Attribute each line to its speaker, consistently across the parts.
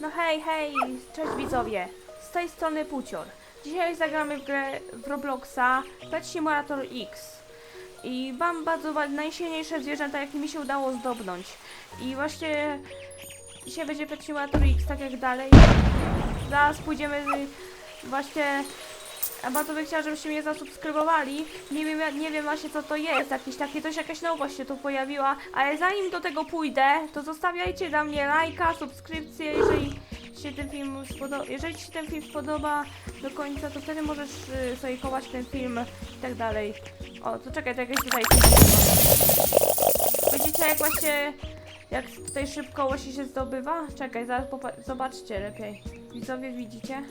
Speaker 1: No hej, hej, cześć widzowie. Z tej strony Pucior. Dzisiaj zagramy w grę w Robloxa Pet Simulator X. I mam bardzo najsilniejsze zwierzęta, jakie mi się udało zdobnąć. I właśnie dzisiaj będzie Pet Simulator X, tak jak dalej. Zaraz pójdziemy właśnie... Bardzo bym chciała, żebyście mnie zasubskrybowali. Nie wiem, nie wiem właśnie co to jest. Jakieś takie coś, jakaś nowość się tu pojawiła. Ale zanim do tego pójdę, to zostawiajcie dla mnie lajka, subskrypcję, jeżeli się ten film spodoba. Jeżeli ci się ten film spodoba do końca, to wtedy możesz y, sobie chować ten film i tak dalej. O, to czekaj, to jakieś tutaj. Widzicie jak właśnie jak tutaj szybko właśnie się zdobywa? Czekaj, zaraz zobaczcie lepiej. Widzowie widzicie?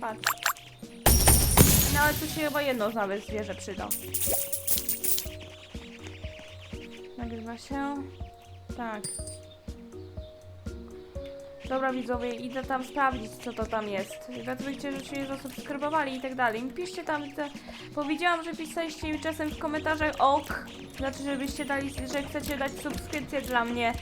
Speaker 1: Patrz. No ale tu się chyba jedno nawet zwierzę przyda. Nagrywa się. Tak. Dobra widzowie, idę tam sprawdzić co to tam jest. Gratulujcie, że się zasubskrybowali i tak dalej. Piszcie tam te... Powiedziałam, że pisaliście mi czasem w komentarzach ok. Znaczy, żebyście dali, że chcecie dać subskrypcję dla mnie.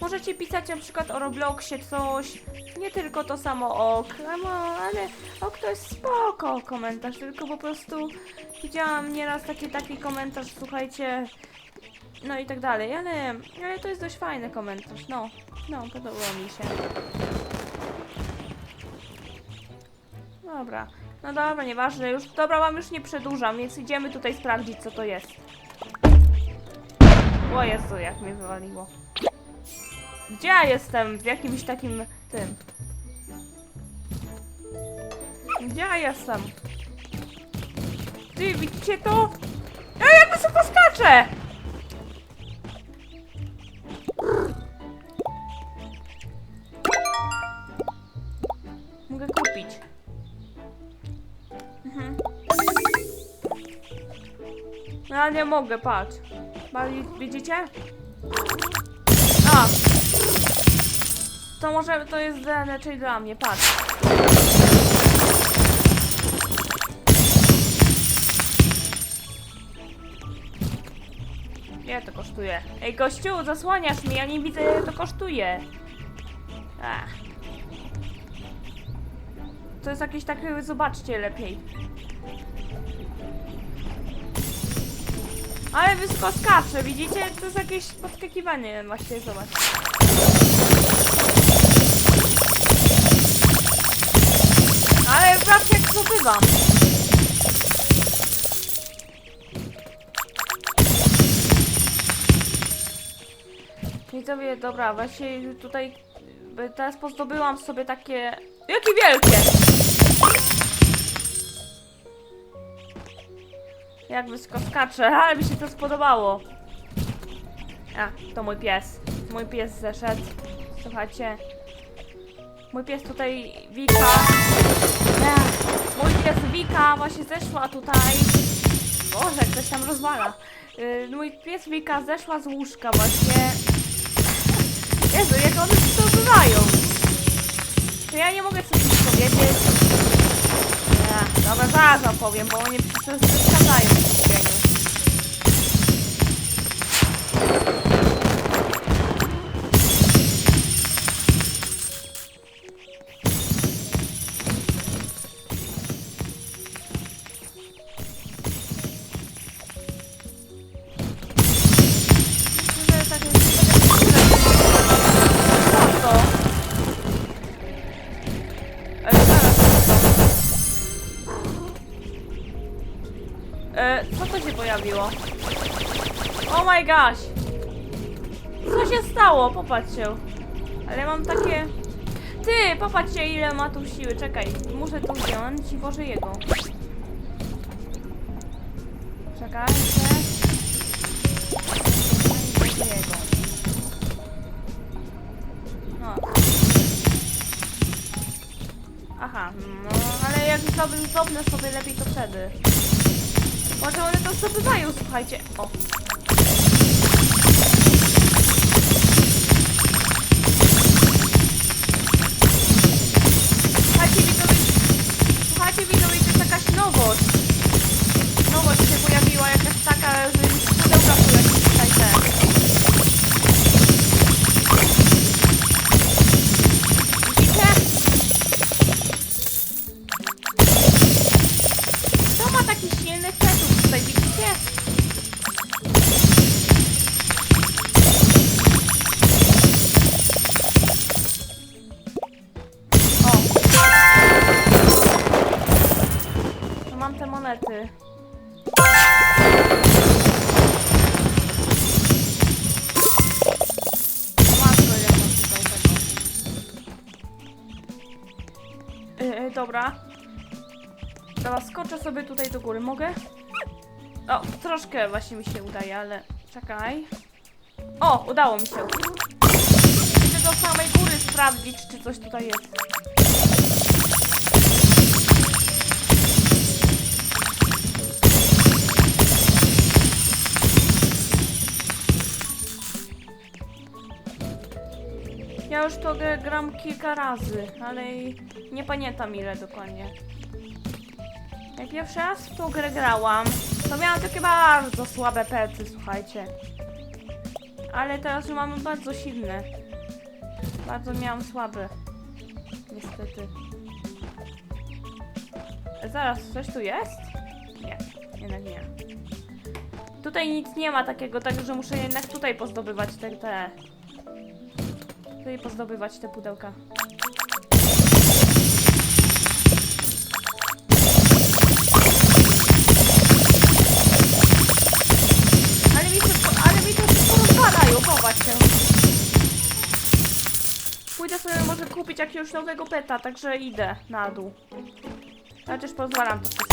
Speaker 1: Możecie pisać na przykład o Robloxie coś. Nie tylko to samo ok. Ale, mo- ale ok to jest spoko komentarz, tylko po prostu widziałam nieraz taki taki komentarz, słuchajcie. No i tak dalej, ale, ale to jest dość fajny komentarz, no. No, podobał mi się. Dobra. No dobra, nieważne, już dobra, wam już nie przedłużam, więc idziemy tutaj sprawdzić co to jest. O Jezu, jak mnie wywaliło. Gdzie ja jestem? W jakimś takim tym. Gdzie ja jestem? Ty, widzicie to? Ej, jak wysoko skaczę! Mogę kupić. Mhm. No ale nie mogę, patrz. Widzicie? A! To może to jest raczej dla mnie, patrz. Ile to kosztuje? Ej, gościu, zasłaniasz mi, ja nie widzę ile to kosztuje. Ach. To jest jakieś takie, zobaczcie lepiej. Ale wysoko skacze, widzicie? To jest jakieś podskakiwanie właśnie, zobacz. Ale patrzcie jak zdobywam. Widzowie, dobra, właśnie tutaj y, teraz pozdobyłam sobie takie... Jakie wielkie! Jak wysoko skacze, ale mi się to spodobało. A, to mój pies. Mój pies zeszedł. Słuchajcie. Mój pies tutaj Wika. Mój pies Wika właśnie zeszła tutaj. Boże, ktoś tam rozwala. Yy, mój pies Wika zeszła z łóżka właśnie. Jezu, jak one się to bywają. To ja nie mogę coś powiedzieć. Nie, dobra, zaraz wam powiem, bo oni przecież przeszkadzają w mówieniu. My gosh! Co się stało? Popatrzcie. Ale mam takie... Ty, popatrzcie ile ma tu siły. Czekaj, muszę to wziąć i włożę jego. Włożę jego. No. Aha, no ale jak zdobę, zdobnę sobie lepiej to wtedy. Może one to zdobywają, słuchajcie. O. widzowie, to jest jakaś nowość. Nowość się pojawiła, jakaś taka, że pudełka są Matko, ile mam dobra. Dobra, skoczę sobie tutaj do góry. Mogę? O, troszkę właśnie mi się udaje, ale czekaj. O, udało mi się. Idę do samej góry sprawdzić, czy coś tutaj jest. Ja już to gram kilka razy, ale i nie pamiętam ile dokładnie. Jak pierwszy raz w tą grę grałam, to miałam takie bardzo słabe pety, słuchajcie. Ale teraz już mamy bardzo silne. Bardzo miałam słabe. Niestety. Zaraz, coś tu jest? Nie, jednak nie. Tutaj nic nie ma takiego, także muszę jednak tutaj pozdobywać te, te... Tutaj pozdobywać te pudełka. Ale mi, to, ale mi to. Pójdę sobie może kupić jakiegoś nowego peta, także idę na dół. Ja też pozwalam to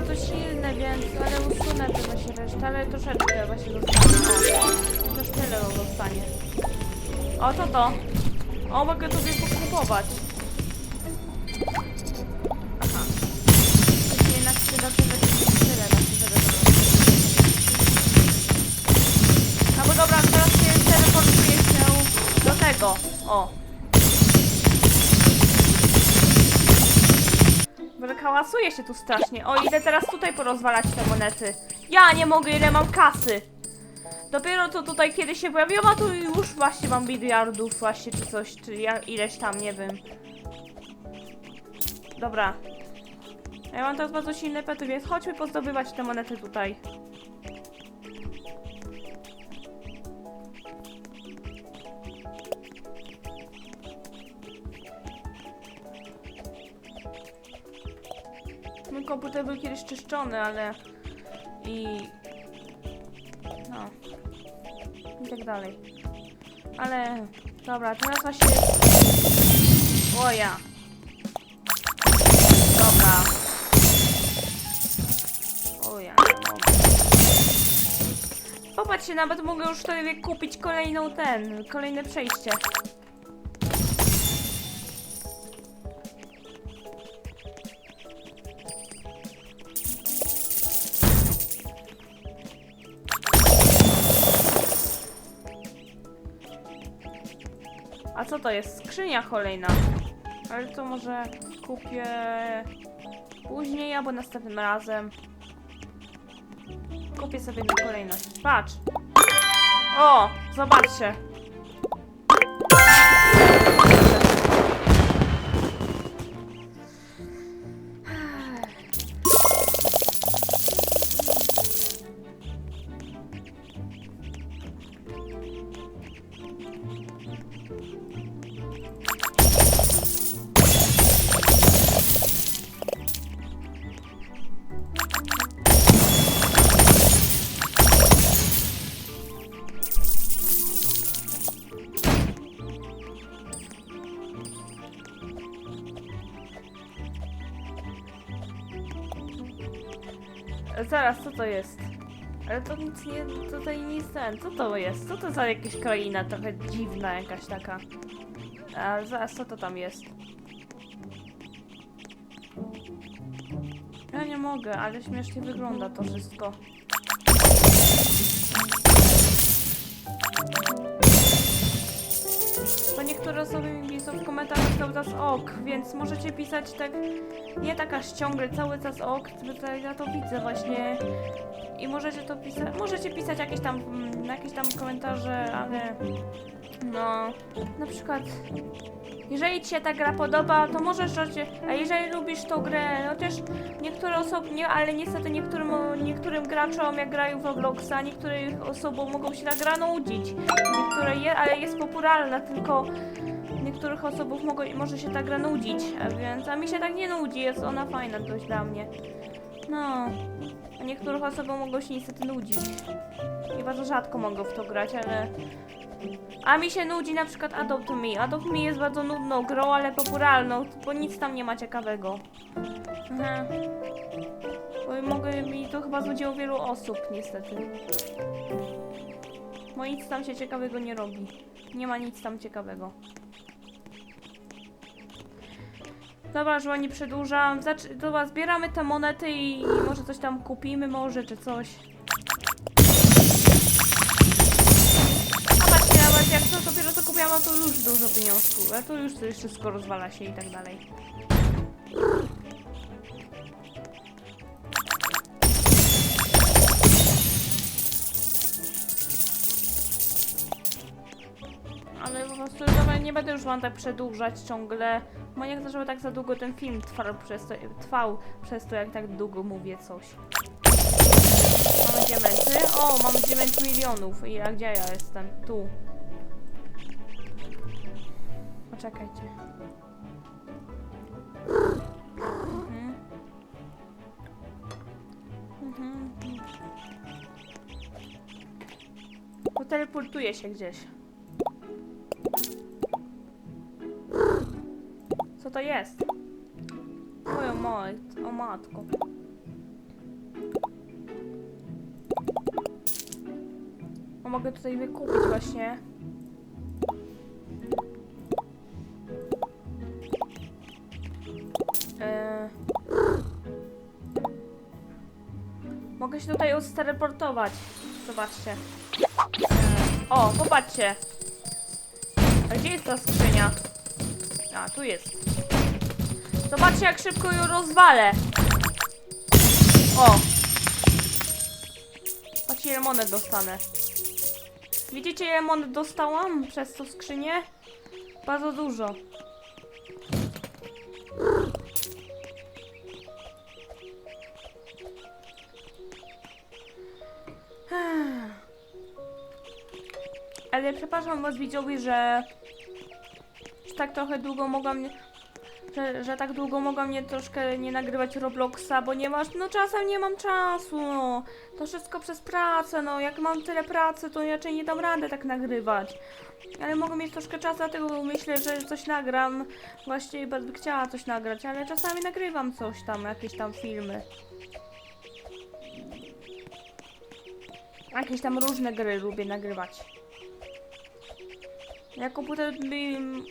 Speaker 1: Mam bardzo silne, więc ale usunę te właśnie resztę, ale troszeczkę właśnie zostanie. O, też tyle zostanie. O, co to? O, mogę sobie pokupować. Aha. Czyli przyda tyle, No bo dobra, teraz się teleportuję się do tego. O. Może hałasuje się tu strasznie. O, idę teraz tutaj porozwalać te monety. Ja nie mogę, ile mam kasy. Dopiero to tutaj kiedy się pojawiło, a tu już właśnie mam miliardów właśnie, czy coś, czy ja, ileś tam, nie wiem. Dobra. Ja mam teraz bardzo silne pety, więc chodźmy pozdobywać te monety tutaj. Komputer był kiedyś czyszczony, ale... I... No. I tak dalej. Ale... Dobra, teraz właśnie... O ja. Dobra. O ja. Popatrzcie, nawet mogę już sobie kupić kolejną ten, kolejne przejście. To jest? Skrzynia kolejna. Ale to może kupię później albo następnym razem. Kupię sobie kolejność. Patrz. O, zobaczcie. Zaraz, co to jest? Ale to nic nie, tutaj nic ten, co to jest? Co to za jakaś kraina trochę dziwna jakaś taka? A zaraz, co to tam jest? Ja nie mogę, ale śmiesznie wygląda to wszystko. Bo niektóre osoby mi piszą w komentarzach cały ok, więc możecie pisać tak, nie tak aż ciągle cały czas to ja to widzę właśnie. I możecie to pisać, możecie pisać jakieś tam, mm, jakieś tam komentarze, ale no, na przykład jeżeli Ci się ta gra podoba, to możesz a jeżeli lubisz tą grę, chociaż niektóre osoby, nie, ale niestety niektórym, niektórym graczom, jak grają w Robloxa, niektórych osobom mogą się ta gra nudzić. Niektóre je, ale jest popularna, tylko niektórych osobom mogą, może się ta gra nudzić, a więc, a mi się tak nie nudzi, jest ona fajna dość dla mnie. No, a niektórych osobom mogą się niestety nudzić. I bardzo rzadko mogą w to grać, ale a mi się nudzi na przykład Adopt Me. Adopt Me jest bardzo nudną grą, ale popularną, bo nic tam nie ma ciekawego. Aha. Bo mogę mi to chyba znudziło wielu osób, niestety. Bo nic tam się ciekawego nie robi. Nie ma nic tam ciekawego. Dobra, że nie przedłużam. Zacz- Dobra, zbieramy te monety i może coś tam kupimy, może czy coś. A patrzcie, nawet jak to dopiero co kupiłam, to już dużo pieniążków. A to już to wszystko rozwala się i tak dalej. Ale po prostu nie będę już wam tak przedłużać ciągle. Nie chcę, żeby tak za długo ten film trwał przez to, trwał przez to jak tak długo mówię coś. Mamy diamenty. O, mam 9 milionów. I a gdzie ja jestem? Tu. Poczekajcie. Mhm. Mhm. Poteleportuję się gdzieś. Co to jest? Moją moj, o matko. O, mogę tutaj wykupić właśnie. Eee. Mogę się tutaj odteleportować. Zobaczcie. Eee. O, popatrzcie. A gdzie jest ta skrzynia? A, tu jest. Zobaczcie, jak szybko ją rozwalę. O! Patrzcie, ile monet dostanę. Widzicie, ile monet dostałam przez tą skrzynię? Bardzo dużo. Ale przepraszam was widzowie, że tak trochę długo mogłam nie, że, że tak długo mogłam mnie troszkę nie nagrywać Robloxa, bo nie masz, no czasem nie mam czasu, no. To wszystko przez pracę, no. Jak mam tyle pracy, to raczej nie dam rady tak nagrywać. Ale mogę mieć troszkę czasu, dlatego myślę, że coś nagram. Właściwie bym chciała coś nagrać, ale czasami nagrywam coś tam, jakieś tam filmy. Jakieś tam różne gry lubię nagrywać. Jak komputer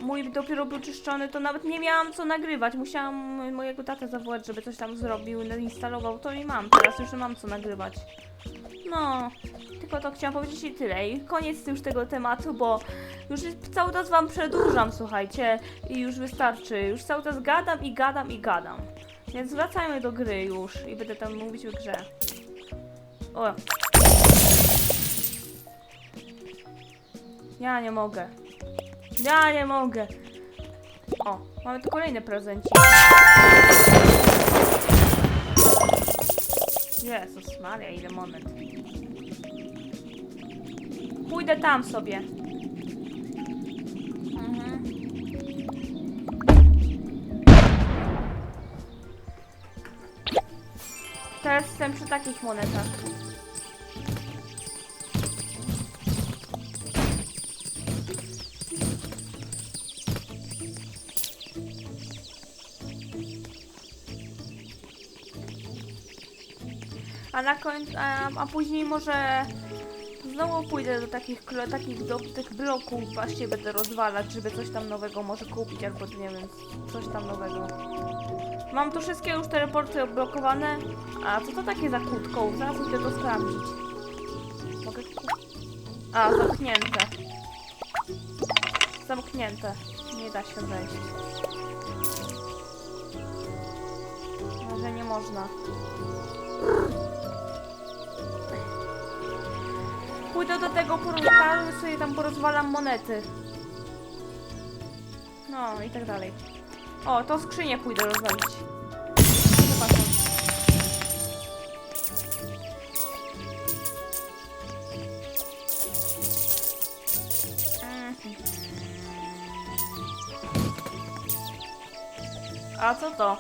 Speaker 1: mój dopiero był czyszczony, to nawet nie miałam co nagrywać. Musiałam mojego tatę zawołać, żeby coś tam zrobił, instalował to i mam. Teraz już mam co nagrywać. No, tylko to chciałam powiedzieć i tyle. I koniec już tego tematu, bo już cały czas wam przedłużam, słuchajcie. I już wystarczy. Już cały czas gadam i gadam i gadam. Więc wracajmy do gry już i będę tam mówić o grze. O. Ja nie mogę. Ja nie mogę. O, mamy tu kolejny prezencik. Jezus Maria, ile monet. Pójdę tam sobie. Mhm. Teraz jestem przy takich monetach. A na końcu, a, a później może znowu pójdę do takich, takich do tych bloków, właśnie będę rozwalać, żeby coś tam nowego może kupić, albo nie wiem, coś tam nowego. Mam tu wszystkie już teleporty odblokowane. A co to takie za kłódką? Zaraz idę to sprawdzić. Mogę... A, zamknięte. Zamknięte. Nie da się wejść. Może nie można. Pójdę do tego portalu i sobie tam porozwalam monety. No i tak dalej. O, to skrzynię pójdę rozwalić. Mhm. A co to?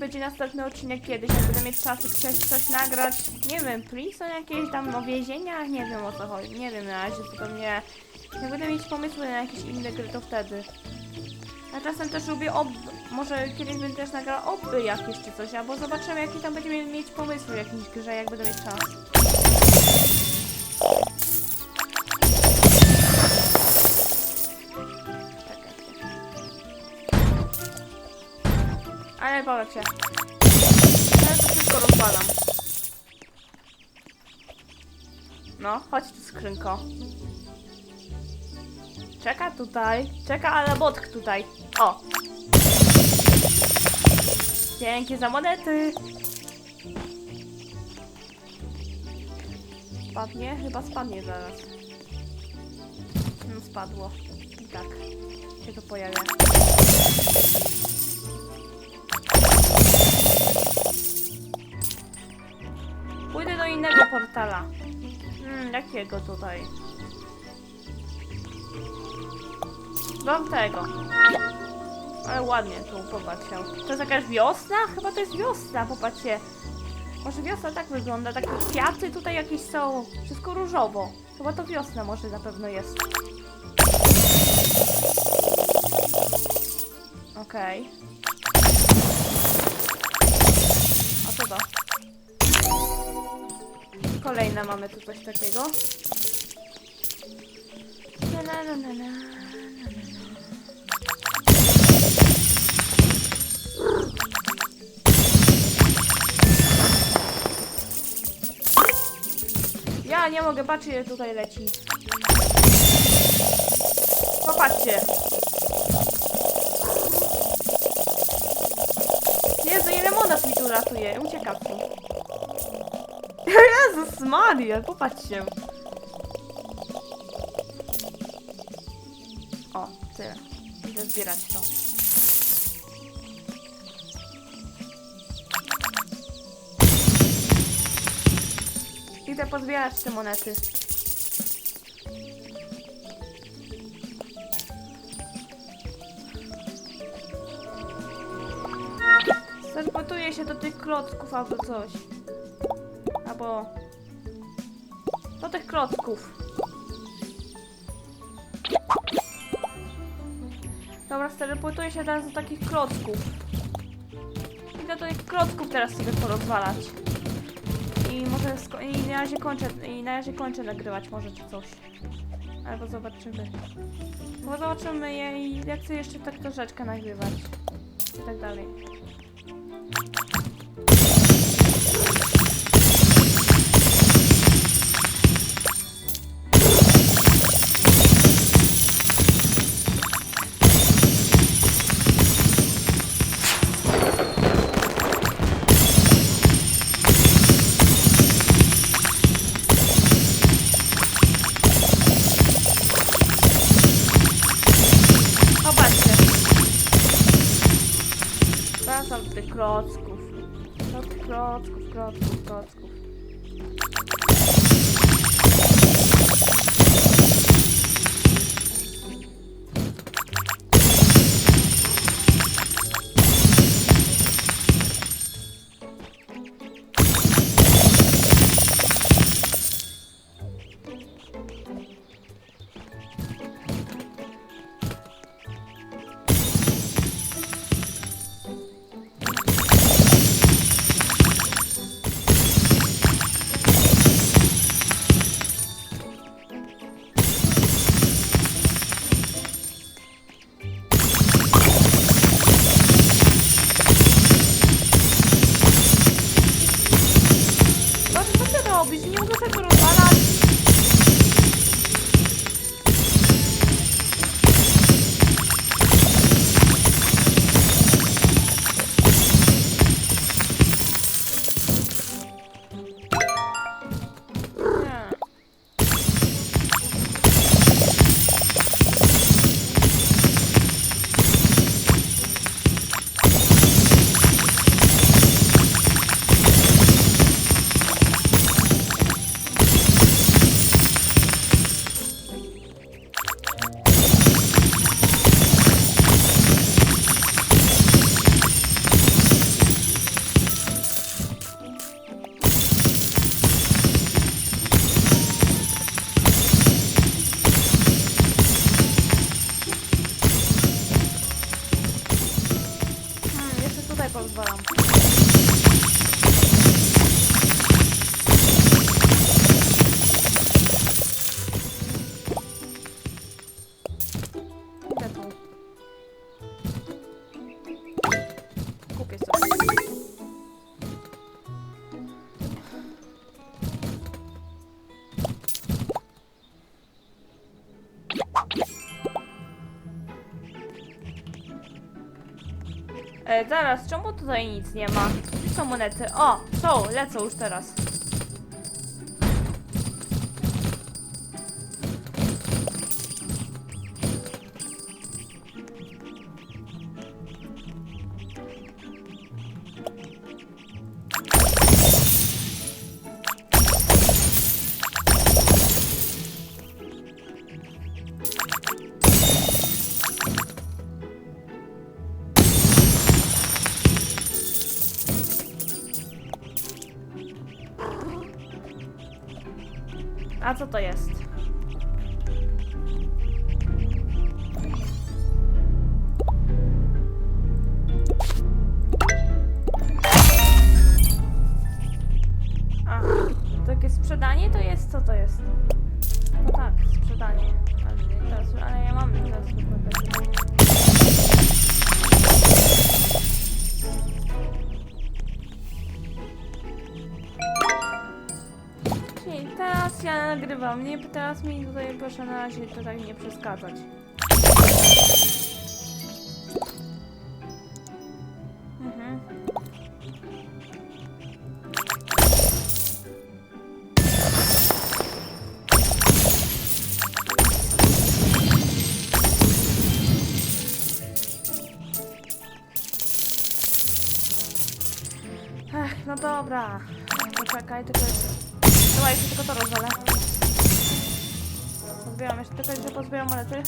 Speaker 1: Będzie następny odcinek kiedyś, jak będę mieć czas i coś nagrać. Nie wiem, prison jakieś tam o więzieniach, nie wiem o co chodzi. Nie wiem na razie zupełnie. Jak będę mieć pomysły na jakieś inne gry, to wtedy. A czasem też lubię ob... Może kiedyś będę też nagrała obby jakieś czy coś, albo zobaczymy jaki tam będziemy mieć pomysły w jakiejś grze, jak będę mieć czas. Ale bałem się. Ja to wszystko rozwalam. No, chodź tu skrzynko. Czeka tutaj. Czeka ale botk tutaj. O! Dzięki za monety. Spadnie? Chyba spadnie zaraz. No spadło. I tak. Się to pojawia. Portala. Hmm, jakiego tutaj? Do tego. Ale ładnie tu, popatrzcie. To jest jakaś wiosna? Chyba to jest wiosna, popatrzcie. Może wiosna tak wygląda, takie kwiaty tutaj jakieś są. Wszystko różowo. Chyba to wiosna może na pewno jest. Okej. A Kolejne mamy tu coś takiego. Na, na, na, na, na. Ja nie mogę, patrzcie ile tutaj leci. Popatrzcie. Jezu, ile monet mi tu ratuje. Uciekam tu. Jezus Maria, popatrzcie. O, tyle. Idę zbierać to. Idę pozbierać te monety. Teleportuję się do tych klocków albo coś. Teleportuję się teraz do takich klocków. Idę do tych klocków teraz sobie porozwalać. I może i na razie kończę i na razie kończę nagrywać może czy coś. Albo zobaczymy. Bo zobaczymy je i jak chcę jeszcze tak troszeczkę nagrywać. I tak dalej. Wracam do tych klocków. Do tych klocków, klocków, klocków. Zaraz, czemu tutaj nic nie ma? Gdzie są monety? O, są, lecą już teraz. Co to jest? No tak, sprzedanie. Ale, nie teraz, ale ja mam teraz zwykłe Czyli teraz ja nagrywam, nie? Teraz mi tutaj proszę na razie to tak nie przeszkadzać. Dobra. Poczekaj, tylko... Dobra, jeszcze tylko to rozwalę. Pozbieram jeszcze tylko, że pozbieram monety.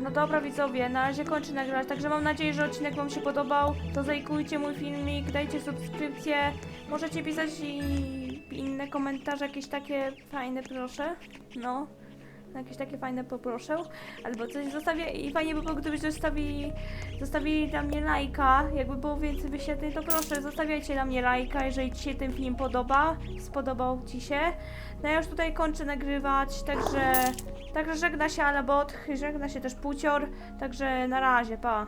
Speaker 1: No dobra widzowie, na razie kończę nagrywać, także mam nadzieję, że odcinek wam się podobał. To zajkujcie mój filmik, dajcie subskrypcję. Możecie pisać i inne komentarze, jakieś takie fajne proszę. No. Jakieś takie fajne poproszę, albo coś zostawię i fajnie by było, gdybyście zostawili, zostawili dla mnie lajka, jakby było więcej wyświetleń, to proszę, zostawiajcie dla mnie lajka, jeżeli Ci się ten film podoba, spodobał Ci się. No ja już tutaj kończę nagrywać, także, także żegna się Alabot, żegna się też Pucior, także na razie, pa.